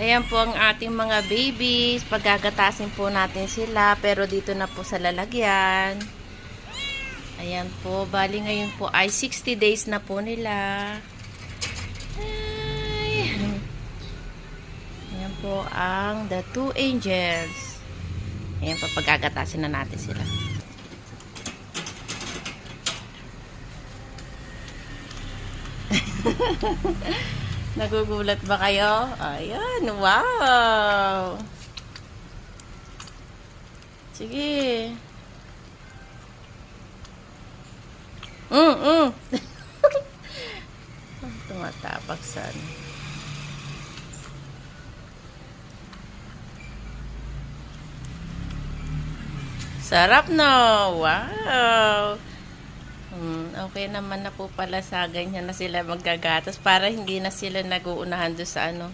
Ayan po ang ating mga babies. Pagagatasin po natin sila. Pero dito na po sa lalagyan. Ayan po. Bali ngayon po ay 60 days na po nila. Ay. Ayan po ang The Two Angels. Ayan po. Pagagatasin na natin sila. Nagugulat ba kayo? Ayan, wow! Sige. Mm, mm. Tumatapak san. Sarap no! Wow! Okay naman na po pala sa ganyan na sila maggagatas para hindi na sila nag-uunahan doon sa ano.